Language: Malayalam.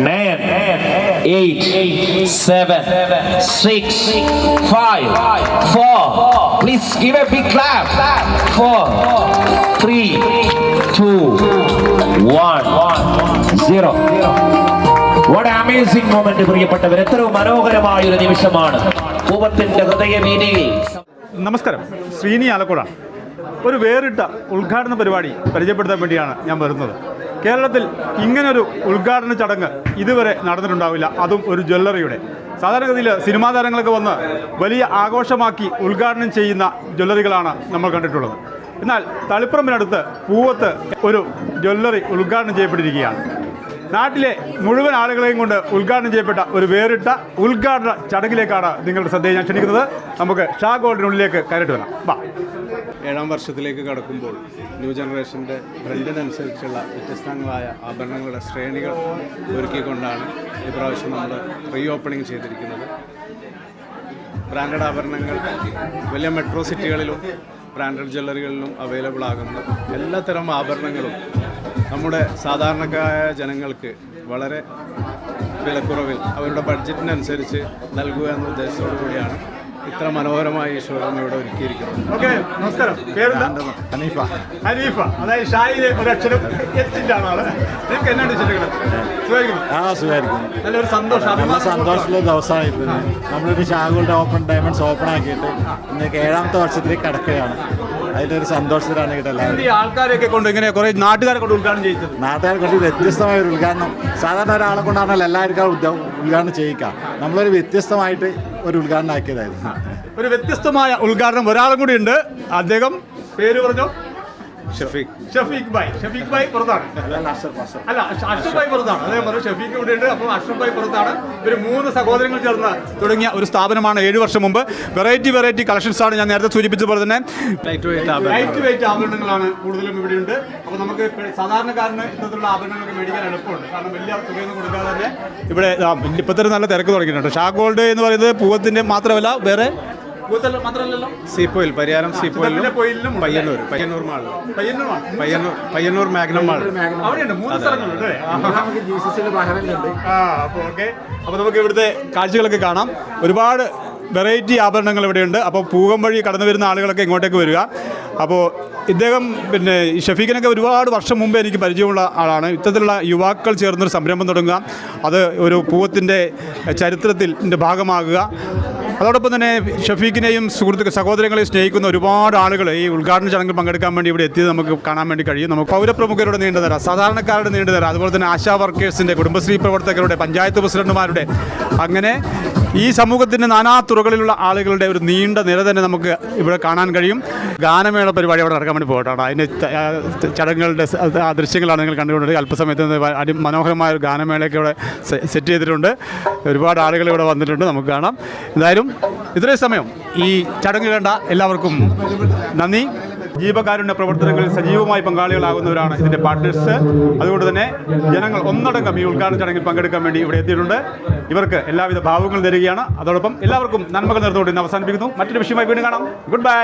nine, eight, seven, six, five, four. Please give a big clap. Four, three, two, one, zero. What amazing moment പ്രിയപ്പെട്ടവർ എത്രയോ മനോഹരമായ ഒരു നിമിഷമാണ് പൂവത്തിന്റെ ഹൃദയവീതിയിൽ നമസ്കാരം ശ്രീനി ആലക്കോടാണ് ഒരു വേറിട്ട ഉദ്ഘാടന പരിപാടി പരിചയപ്പെടുത്താൻ വേണ്ടിയാണ് ഞാൻ വരുന്നത് കേരളത്തിൽ ഇങ്ങനൊരു ഉദ്ഘാടന ചടങ്ങ് ഇതുവരെ നടന്നിട്ടുണ്ടാവില്ല. അതും ഒരു ജ്വല്ലറിയുടെ. സാധാരണഗതിയിൽ സിനിമാ താരങ്ങളൊക്കെ വന്ന് വലിയ ആഘോഷമാക്കി ഉദ്ഘാടനം ചെയ്യുന്ന ജ്വല്ലറികളാണ് നമ്മൾ കണ്ടിട്ടുള്ളത്. എന്നാൽ തളിപ്പറമ്പിനടുത്ത് പൂവത്ത് ഒരു ജ്വല്ലറി ഉദ്ഘാടനം ചെയ്യപ്പെട്ടിരിക്കുകയാണ്. നാട്ടിലെ മുഴുവൻ ആളുകളെയും കൊണ്ട് ഉദ്ഘാടനം ചെയ്യപ്പെട്ട ഒരു വേറിട്ട ഉദ്ഘാടന ചടങ്ങിലേക്കാണ് നിങ്ങളുടെ ശ്രദ്ധയെ ഞാൻ ക്ഷണിക്കുന്നത്. നമുക്ക് ഷാ ഗോൾഡിനുള്ളിലേക്ക് കയറിട്ട് വരാം. വാ. ഏഴാം വർഷത്തിലേക്ക് കടക്കുമ്പോൾ ന്യൂ ജനറേഷന്റെ ട്രെൻഡിനനുസരിച്ചുള്ള വ്യത്യസ്തങ്ങളായ ആഭരണങ്ങളുടെ ശ്രേണികൾ ഒരുക്കിക്കൊണ്ടാണ് ഇപ്രാവശ്യം നമ്മൾ റീ ഓപ്പണിംഗ് ചെയ്തിരിക്കുന്നത്. ബ്രാൻഡഡ് ആഭരണങ്ങൾ വലിയ മെട്രോ സിറ്റികളിലും ബ്രാൻഡഡ് ജ്വല്ലറികളിലും അവൈലബിൾ ആകുന്ന എല്ലാത്തരം ആഭരണങ്ങളും നമ്മുടെ സാധാരണക്കാരായ ജനങ്ങൾക്ക് വളരെ വിലക്കുറവിൽ അവരുടെ ബഡ്ജറ്റിനനുസരിച്ച് നൽകുക എന്ന ഉദ്ദേശത്തോടു കൂടിയാണ് ഇത്ര മനോഹരമായ ഈ ഷോറൂം ഇവിടെ ഒരുക്കിയിരിക്കുന്നു. ഓക്കെ നമസ്കാരം. പേരെന്താ? ഹനീഫ. ഹനീഫ. അതായത് ഷായിലെ ഒരു അക്ഷരം നിങ്ങൾക്ക് എന്നാണ്. ആ സുഖമായിരിക്കും നല്ലൊരു സന്തോഷം. നല്ല സന്തോഷമുള്ള ദിവസമായിരുന്നു നമ്മളൊരു ഷാഗുളുടെ ഓപ്പൺ ഡയമണ്ട്സ് ഓപ്പൺ ആക്കിയിട്ട് ഇന്ന് ഏഴാമത്തെ വർഷത്തിലേക്ക് കടക്കുകയാണ്. അതിലൊരു സന്തോഷത്തിലാണ് ഈ ആൾക്കാരെയൊക്കെ കൊണ്ട് ഇങ്ങനെ കുറെ നാട്ടുകാരെ കൊണ്ട് ഉദ്ഘാടനം ചെയ്യിച്ചത്. നാട്ടുകാർ കൊണ്ട് വ്യത്യസ്തമായ ഒരു ഉദ്ഘാടനം. സാധാരണ ഒരാളെ കൊണ്ടാണല്ലോ എല്ലാവർക്കും ഉദ്ഘ- ഉദ്ഘാടനം ചെയ്യിക്കാം നമ്മളൊരു വ്യത്യസ്തമായിട്ട് ഒരു ഉദ്ഘാടനം ആക്കിയതായിരുന്നു. ഒരു വ്യത്യസ്തമായ ഉദ്ഘാടനം ഒരാളും കൂടി ഉണ്ട്. അദ്ദേഹം പേര് പറഞ്ഞോ? ഷഫീഖ്. ഷഫീഖ് ഭായ് ഷഫീഖ് ഭായ് പുറത്താണ് അല്ല അഷ്- അഷ്റഫ് ഭായ് പുറത്താണ് അതേ പറഞ്ഞു ഷഫീഖ് ഇവിടെ ഉണ്ട്. അപ്പോൾ അഷ്റഫ് ഭായ് പുറത്താണ് ഇവർ മൂന്ന് സഹോദരങ്ങൾ ചേർന്ന് തുടങ്ങിയ ഒരു സ്ഥാപനമാണ് ഏഴ് വർഷം മുമ്പ്. വെറൈറ്റി വെറൈറ്റി കളക്ഷൻസ് ആണ് ഞാൻ നേരത്തെ സൂചിപ്പിച്ചതുപോലെ തന്നെ. ലൈറ്റ് വെയിറ്റ് ആഭരണങ്ങളാണ് കൂടുതലും ഇവിടെ ഉണ്ട്. അപ്പോൾ നമുക്ക് സാധാരണക്കാരന് ഇത്തരത്തിലുള്ള ആഭരണങ്ങളൊക്കെ മേടിക്കാൻ എളുപ്പമുണ്ട്. കാരണം വലിയ തുകയൊന്നും കൊടുക്കാതെ തന്നെ ഇവിടെ ഇപ്പോഴത്തെ നല്ല തിരക്ക് തുടങ്ങിയിട്ടുണ്ട്. ഷാ ഗോൾഡ് എന്ന് പറയുന്നത് പൂവത്തിന്റെ മാത്രമല്ല വേറെ മാത്രമല്ലല്ലോ സീപ്പോയിൽ Pariyaram സീപ്പോയിലും. Payyanur Payyanur mall. Payyanur Payyanur Magnum mall. അവിടെയുണ്ട് മൂന്ന് സ്ഥലങ്ങളുണ്ട് അല്ലേ? ആ അപ്പോൾ ഓക്കെ. അപ്പോൾ നമുക്ക് ഇവിടുത്തെ കാഴ്ചകളൊക്കെ കാണാം. ഒരുപാട് വെറൈറ്റി ആഭരണങ്ങൾ ഇവിടെയുണ്ട്. അപ്പോൾ പൂകം വഴി കടന്നു വരുന്ന ആളുകളൊക്കെ ഇങ്ങോട്ടേക്ക് വരിക. അപ്പോൾ ഇദ്ദേഹം പിന്നെ ഈ ഷഫീഖിനൊക്കെ ഒരുപാട് വർഷം മുമ്പേ എനിക്ക് പരിചയമുള്ള ആളാണ്. ഇത്തരത്തിലുള്ള യുവാക്കൾ ചേർന്നൊരു സംരംഭം തുടങ്ങുക. അത് ഒരു പൂവത്തിന്റെ ചരിത്രത്തിൽ ന്റെ ഭാഗമാകുക. അതോടൊപ്പം തന്നെ ഷഫീഖിനെയും സുഹൃത്തുക്കൾ സഹോദരങ്ങളെയും സ്നേഹിക്കുന്ന ഒരുപാട് ആളുകൾ ഈ ഉദ്ഘാടന ചടങ്ങിൽ പങ്കെടുക്കാൻ വേണ്ടി ഇവിടെ എത്തിയത് നമുക്ക് കാണാൻ വേണ്ടി കഴിയും. നമുക്ക് പൗരപ്രമുഖരുടെ നീണ്ടു തരാം സാധാരണക്കാരുടെ നീണ്ടു അതുപോലെ തന്നെ ആശാ വർക്കേഴ്സിന്റെ കുടുംബശ്രീ പ്രവർത്തകരുടെ പഞ്ചായത്ത് പ്രസിഡന്റുമാരുടെ അങ്ങനെ ഈ സമൂഹത്തിന്റെ നാനാ തുറകളിലുള്ള ആളുകളുടെ ഒരു നീണ്ട നിര തന്നെ നമുക്ക് ഇവിടെ കാണാൻ കഴിയും. ഗാനമേള പരിപാടി അവിടെ നടക്കാൻ വേണ്ടി പോകട്ടാണ് അതിന്റെ ചടങ്ങുകളുടെ ദൃശ്യങ്ങളാണ് നിങ്ങൾ കണ്ടുകൊണ്ടത് അല്പസമയത്ത് അടി മനോഹരമായ ഒരു ഗാനമേളയൊക്കെ ഇവിടെ സെറ്റ് ചെയ്തിട്ടുണ്ട്. ഒരുപാട് ആളുകൾ ഇവിടെ വന്നിട്ടുണ്ട്. നമുക്ക് കാണാം. എന്തായാലും ഇത്രയും സമയം ഈ ചടങ്ങ് കണ്ട എല്ലാവർക്കും നന്ദി. ജീവകാരുണ്യ പ്രവർത്തനങ്ങളിൽ സജീവമായി പങ്കാളികളാകുന്നവരാണ് ഇതിന്റെ പാർട്ട്നേഴ്സ്. അതുകൊണ്ട് തന്നെ ജനങ്ങൾ ഒന്നടങ്കം ഈ ഉദ്ഘാടന ചടങ്ങിൽ പങ്കെടുക്കാൻ വേണ്ടി ഇവിടെ എത്തിയിട്ടുണ്ട്. ഇവർക്ക് എല്ലാവിധ ഭാവങ്ങളും തരികയാണ്. അതോടൊപ്പം എല്ലാവർക്കും നന്മകൾ നേർന്നുകൊണ്ട് ഇന്ന് അവസാനിപ്പിക്കുന്നു. മറ്റൊരു വിഷയമായി വീണ്ടും കാണാം. Good bye